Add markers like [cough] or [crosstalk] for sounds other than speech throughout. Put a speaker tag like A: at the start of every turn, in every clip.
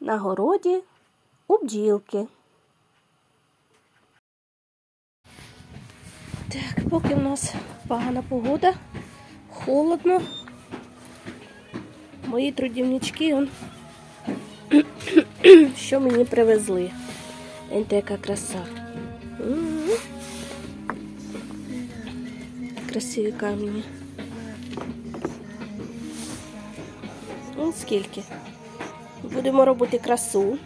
A: на городі у бджілки. Так, поки в нас погана погода, холодно. Мої трудівнички, он, [clears throat] що мені привезли. Гляньте, яка краса. Красиві камені. Ось скільки. Будемо робити красу.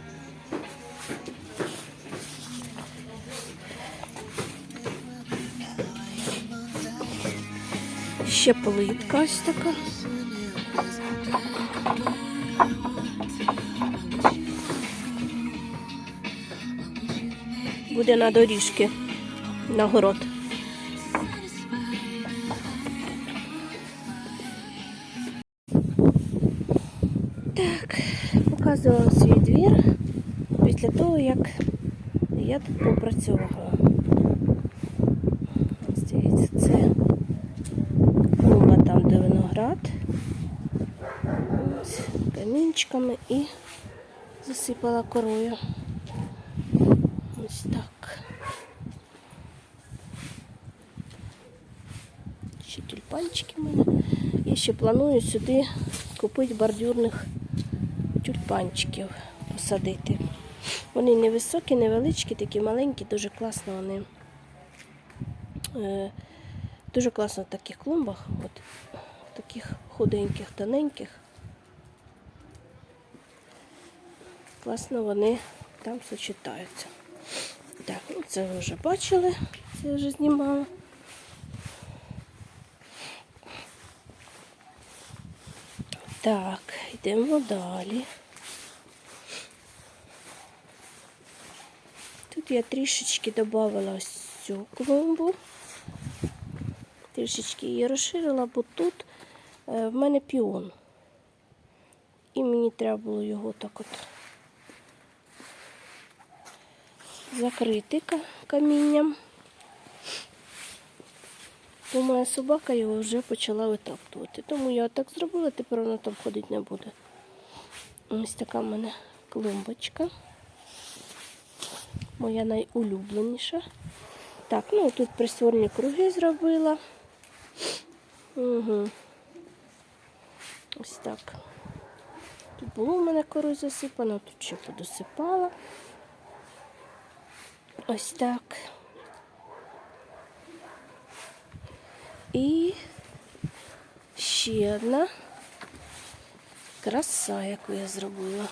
A: Ще плитка ось така. Буде на доріжки на город. Показувала свій двір після того, як я тут попрацювала. Ось Дивіться, це клумба там, де виноград. Ось, камінчиками і засипала корою. Ось так. Ще тюльпанчики в. І ще планую сюди купити бордюрних тюльпанчиків посадити. Вони невисокі, невеличкі, такі маленькі, дуже класно вони. Е, дуже класно в таких клумбах, от, таких худеньких, тоненьких. Класно вони там сочетаються. Так, ну це ви вже бачили, це вже знімала. Так, йдемо далі. Тут я трішечки додавала ось цю клумбу. Трішечки її розширила, бо тут е, в мене піон. І мені треба було його так от закрити камінням. Бо моя собака його вже почала витаптувати. Тому я так зробила, тепер вона там ходити не буде. Ось така в мене клумбочка. Моя найулюбленіша. Так, ну тут присворні круги зробила. Угу. Ось так. Тут було в мене кору засипано, тут ще подосипала. Ось так. І ще одна краса, яку я зробила.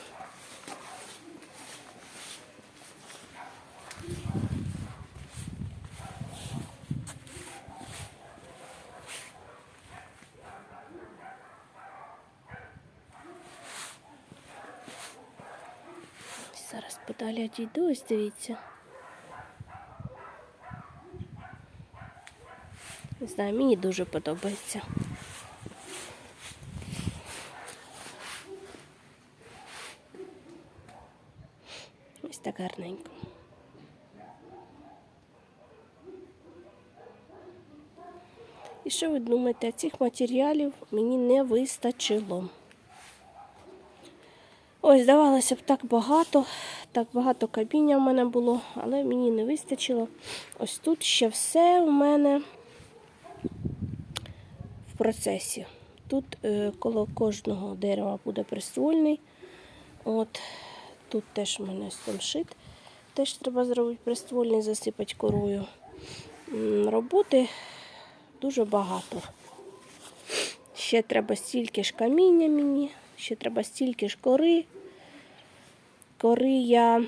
A: Зараз подалі одійду, ось дивіться. Не знаю, мені дуже подобається. Ось так гарненько. І що ви думаєте, цих матеріалів мені не вистачило. Ось, здавалося б, так багато, так багато каміння в мене було, але мені не вистачило. Ось тут ще все у мене в процесі. Тут е, коло кожного дерева буде приствольний. От, тут теж у мене самшит. Теж треба зробити приствольний, засипати корою. Роботи дуже багато. Ще треба стільки ж каміння мені, ще треба стільки ж кори. Кори я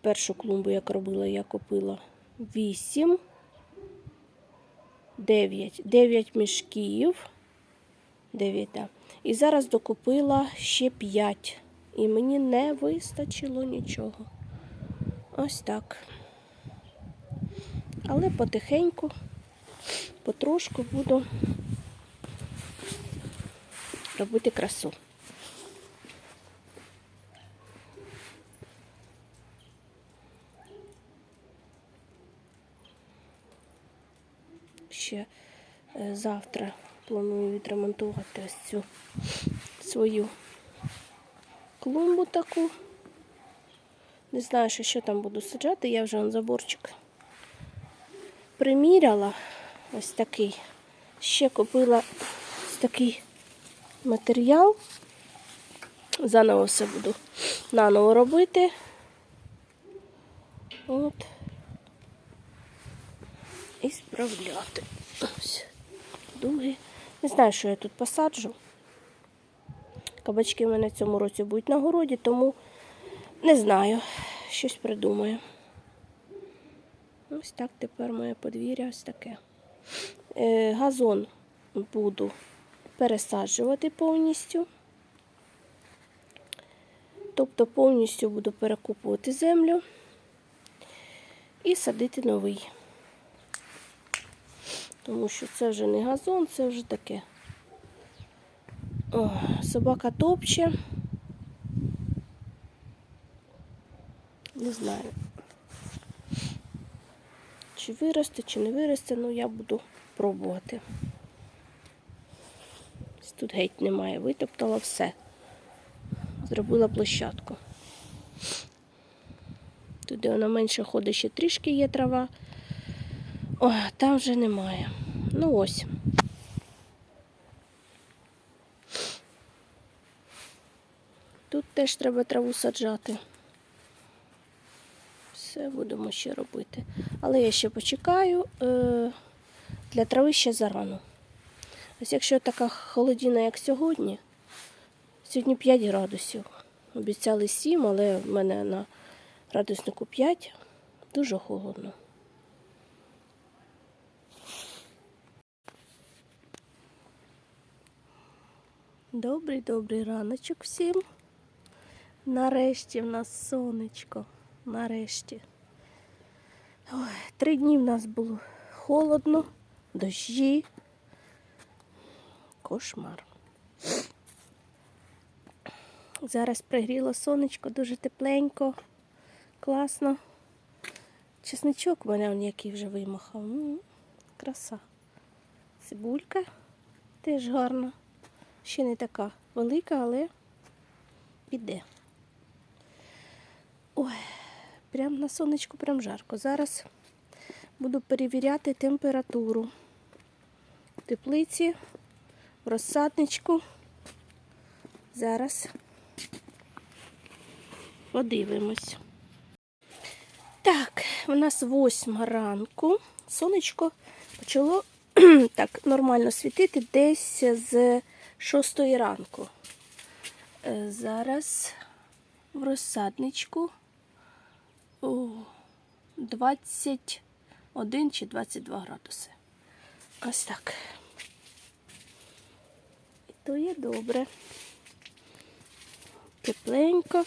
A: першу клумбу, як робила, я купила 8, 9, 9 мішків. 9, да. І зараз докупила ще 5. І мені не вистачило нічого. Ось так. Але потихеньку, потрошку буду робити красу. Ще е, завтра планую відремонтувати ось цю свою клумбу таку. Не знаю, що там буду саджати, я вже заборчик приміряла. Ось такий. Ще купила ось такий матеріал. Заново все буду наново робити. От. І справляти. Ось. Не знаю, що я тут посаджу. Кабачки в мене в цьому році будуть на городі, тому не знаю, щось придумаю. Ось так тепер моє подвір'я ось таке. Е, газон буду пересаджувати повністю. Тобто повністю буду перекупувати землю і садити новий. Тому що це вже не газон, це вже таке. О, собака топче. Не знаю. Чи виросте, чи не виросте, ну я буду пробувати. Тут геть немає, витоптала все. Зробила площадку. Туди вона менше ходить, ще трішки є трава. О, там вже немає. Ну ось. Тут теж треба траву саджати. Все будемо ще робити. Але я ще почекаю. Е, Для трави ще зарано. Ось якщо така холодина, як сьогодні, сьогодні 5 градусів. Обіцяли 7, але в мене на градуснику 5. Дуже холодно. Добрий добрий раночок всім. Нарешті в нас сонечко. Нарешті. Ой, три дні в нас було холодно, дощі. Кошмар. Зараз пригріло сонечко, дуже тепленько, класно. Чесничок мене он який вже вимахав. Краса. Цибулька теж гарна. Ще не така велика, але піде. Ой, прям на сонечку прям жарко. Зараз буду перевіряти температуру теплиці, розсадничку. Зараз подивимось. Так, у нас восьма ранку. Сонечко почало [clears throat] так нормально світити десь з шостої ранку. Е, Зараз в розсадничку о, 21 чи 22 градуси. Ось так. І то є добре. Тепленько.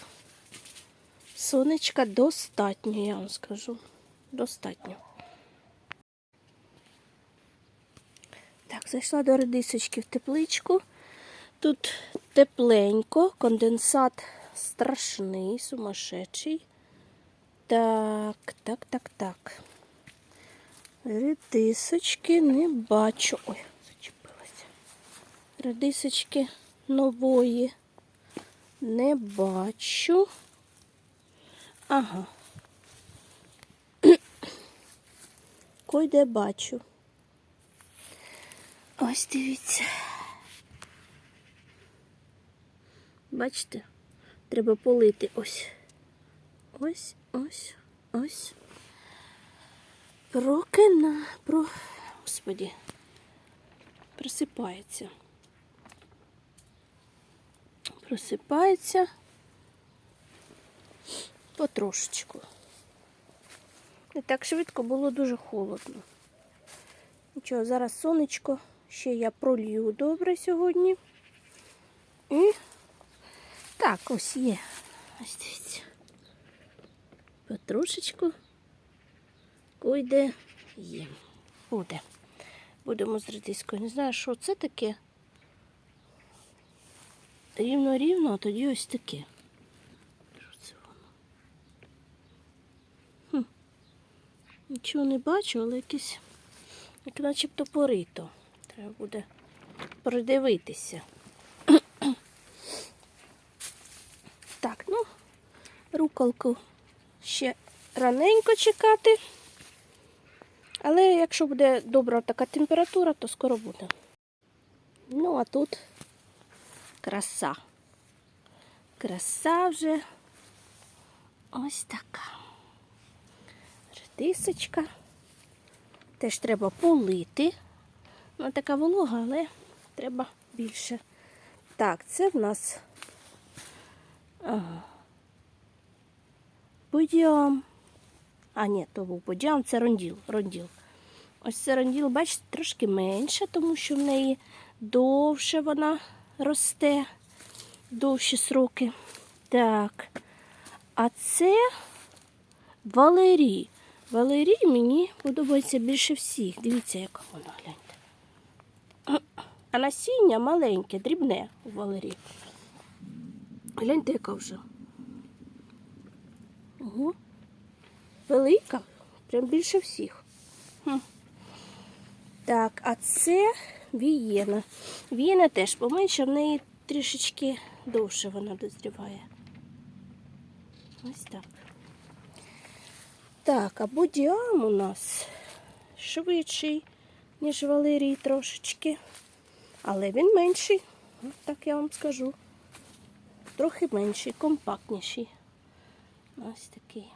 A: Сонечка достатньо, я вам скажу. Достатньо. Так, зайшла до редисочки в тепличку. Тут тепленько, конденсат страшний, сумасшедший. Так, так, так, так. Редисочки не бачу. Ой, зачепилася. Редисочки нової не бачу. Ага. Койде бачу. Ось дивіться. Бачите? Треба полити ось. Ось, ось, ось. Прокина, про... Господі. Просипається. Просипається потрошечку. Не так швидко було дуже холодно. Нічого, зараз сонечко. Ще я пролью добре сьогодні. І так, ось є. Ось дивіться. Потрошечку койде є. Буде. Будемо з редискою. Не знаю, що це таке. Рівно-рівно, а тоді ось таке. Що це воно? Хм. Нічого не бачу, але якесь, як начебто порито. Треба буде придивитися. Руколку ще раненько чекати. Але якщо буде добра така температура, то скоро буде. Ну, а тут краса. Краса вже ось така. Редисочка. Теж треба полити. Вона така волога, але треба більше. Так, це в нас ага. Будьям. А, ні, то був будьям, це ронділ. ронділ. Ось це ронділ, бачите, трошки менше, тому що в неї довше вона росте, довші сроки. Так. А це Валерій. Валерій мені подобається більше всіх. Дивіться, яка вона гляньте. А насіння маленьке, дрібне у Валерії. Гляньте, яка вже. Ого. Велика, прям більше всіх. Хм. Так, а це вієна. Вієна теж поменше, в неї трішечки довше вона дозріває. Ось так. Так, а будіам у нас швидший, ніж Валерій трошечки. Але він менший, так я вам скажу. Трохи менший, компактніший. Ось такий.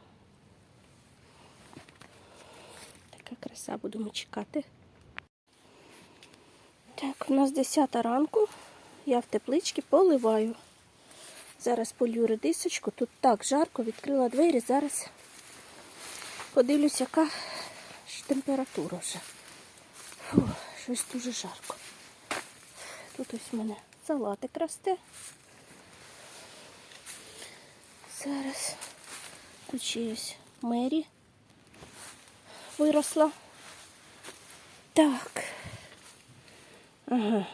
A: Така краса будемо чекати. Так, у нас 10 ранку. Я в тепличці поливаю. Зараз полью редисочку. Тут так жарко, відкрила двері. Зараз подивлюсь, яка ж температура вже. Фу, щось дуже жарко. Тут ось в мене салатик росте. Зараз тут ще ось Мері виросла. Так. Ага.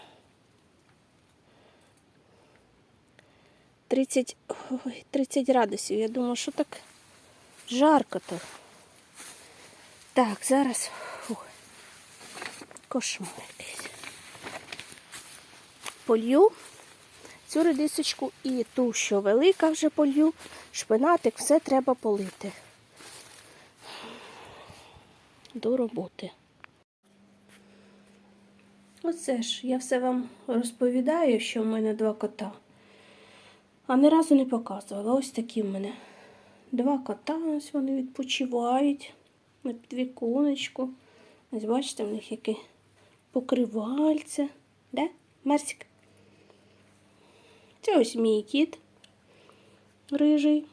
A: 30, ой, 30 градусів. Я думаю, що так жарко-то. Так, зараз фух, кошмар якийсь. Полью цю редисочку і ту, що велика вже полью, шпинатик, все треба полити. До роботи. Оце ж, я все вам розповідаю, що в мене два кота. А ні разу не показувала. Ось такі в мене два кота. Ось вони відпочивають на підвіконечку. Ось бачите, в них яке покривальце. Да, Марсик? Це ось мій кіт рижий.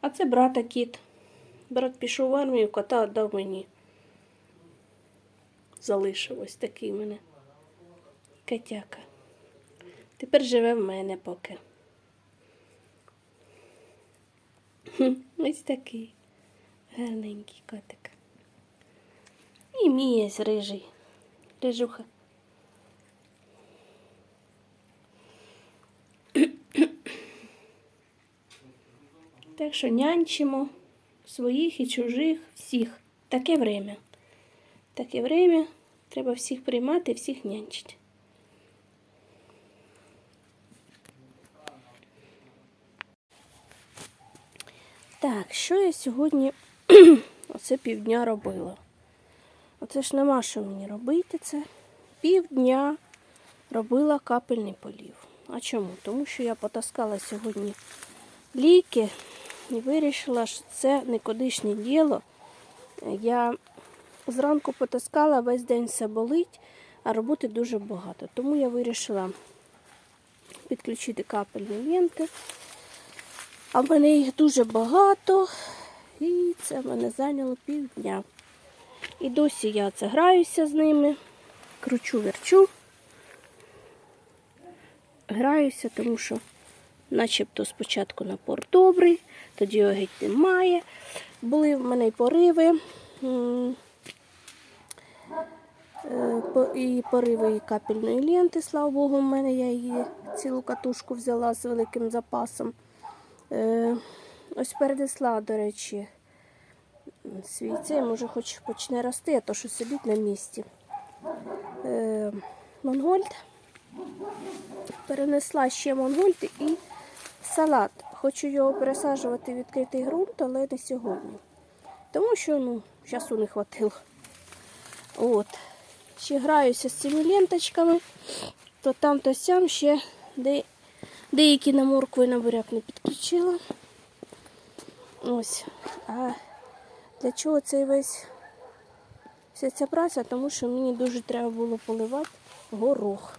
A: А це брата кіт. Брат пішов в армію, кота віддав мені. Залишив ось такий мене котяка. Тепер живе в мене поки. Ось такий гарненький котик. І мій ось рижий. Рижуха. Так що нянчимо своїх і чужих, всіх. Таке время. Таке время. Треба всіх приймати, всіх нянчити. Так, що я сьогодні [clears throat] оце півдня робила? Оце ж нема що мені робити це. Півдня робила капельний полів. А чому? Тому що я потаскала сьогодні ліки і вирішила, що це никудишнє діло. Я зранку потаскала, весь день все болить, а роботи дуже багато. Тому я вирішила підключити капельні ленти. А в мене їх дуже багато, і це мене зайняло півдня. І досі я це граюся з ними, кручу, верчу. Граюся, тому що начебто спочатку напор добрий, тоді його геть немає. Були в мене й пориви. е, І пориви і капельної ленти, слава Богу, в мене я її цілу катушку взяла з великим запасом. Е, Ось передесла, до речі, свій цей, може, хоч почне рости, а то що сидить на місці. Е, Монгольд. Перенесла ще Монгольд і Салат. Хочу його пересаджувати в відкритий ґрунт, але не сьогодні. Тому що ну, часу не хватило. От. Ще граюся з цими ленточками, то там, то сям ще де, деякі на моркву і на буряк не підключила. Ось. А для чого цей весь вся ця праця? Тому що мені дуже треба було поливати горох.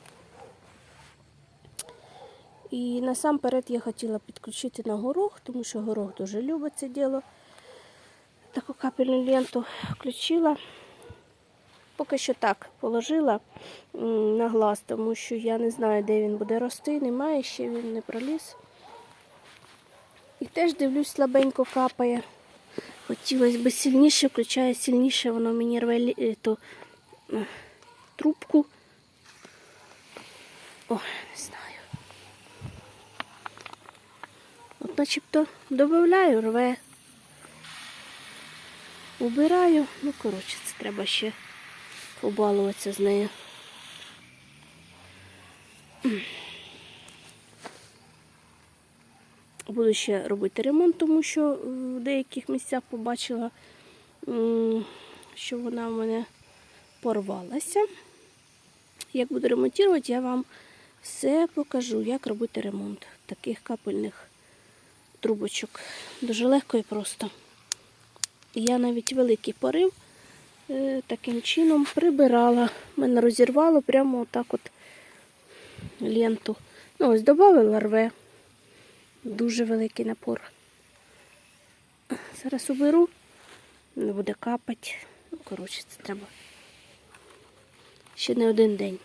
A: І насамперед я хотіла підключити на горох, тому що горох дуже любить це діло. Таку капельну ленту включила. Поки що так положила на глаз, тому що я не знаю, де він буде рости, немає, ще він не проліз. І теж дивлюсь, слабенько капає. Хотілося б сильніше, включає сильніше, воно мені рве е, ту, е, трубку. О, не знаю. От начебто додаю, рве. Убираю. Ну, коротше, це треба ще побалуватися з нею. Буду ще робити ремонт, тому що в деяких місцях побачила, що вона в мене порвалася. Як буду ремонтувати, я вам все покажу, як робити ремонт таких капельних трубочок. Дуже легко і просто. Я навіть великий порив е, таким чином прибирала. Мене розірвало прямо отак от ленту. Ну, ось додавила рве. Дуже великий напор. Зараз уберу, не буде капати. Ну, коротше, це треба ще не один день.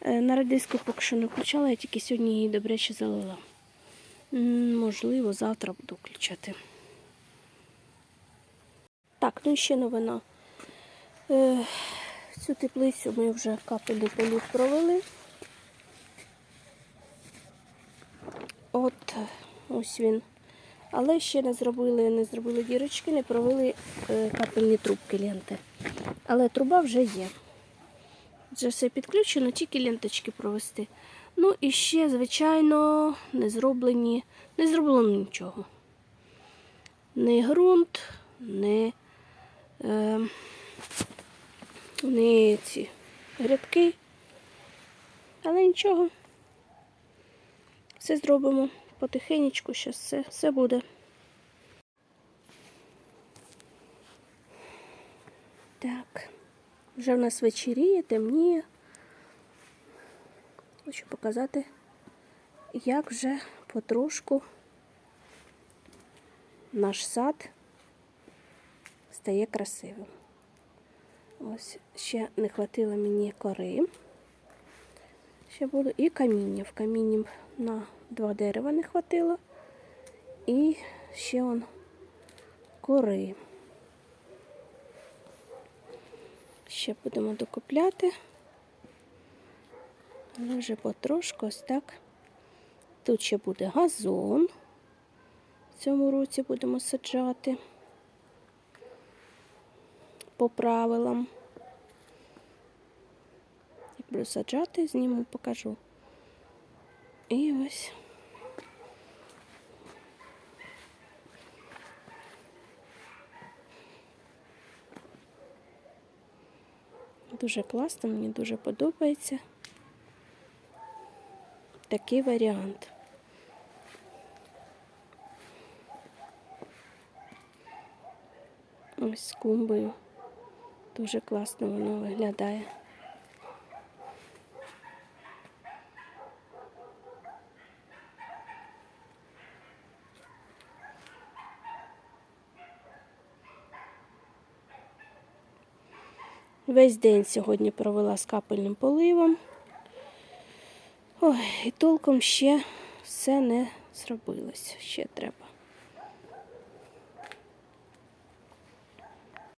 A: Е, На радиску поки що не включала, я тільки сьогодні її добряче залила. Можливо, завтра буду включати. Так, ну і ще новина. Е, Цю теплицю ми вже капельний політ провели. От ось він. Але ще не зробили, не зробили дірочки, не провели е, капельні трубки ленти. Але труба вже є. Вже все підключено, тільки ленточки провести. Ну і ще, звичайно, не зроблені, не зроблено нічого. Не ґрунт, не, е, не ці грядки. Але нічого. Все зробимо потихенечку, зараз все, все буде. Так, вже в нас вечеріє, темніє. Хочу показати, як вже потрошку наш сад стає красивим. Ось ще не хватило мені кори. Ще буду і каміння. В камінні на два дерева не хватило. І ще он кори. Ще будемо докупляти. Вже потрошку ось так. Тут ще буде газон. В цьому році будемо саджати по правилам. Як буду саджати, зніму, покажу. І ось. Дуже класно, мені дуже подобається такий варіант. Ось з клумбою. Дуже класно воно виглядає. Весь день сьогодні провела з капельним поливом. Ой, і толком ще все не зробилось. Ще треба.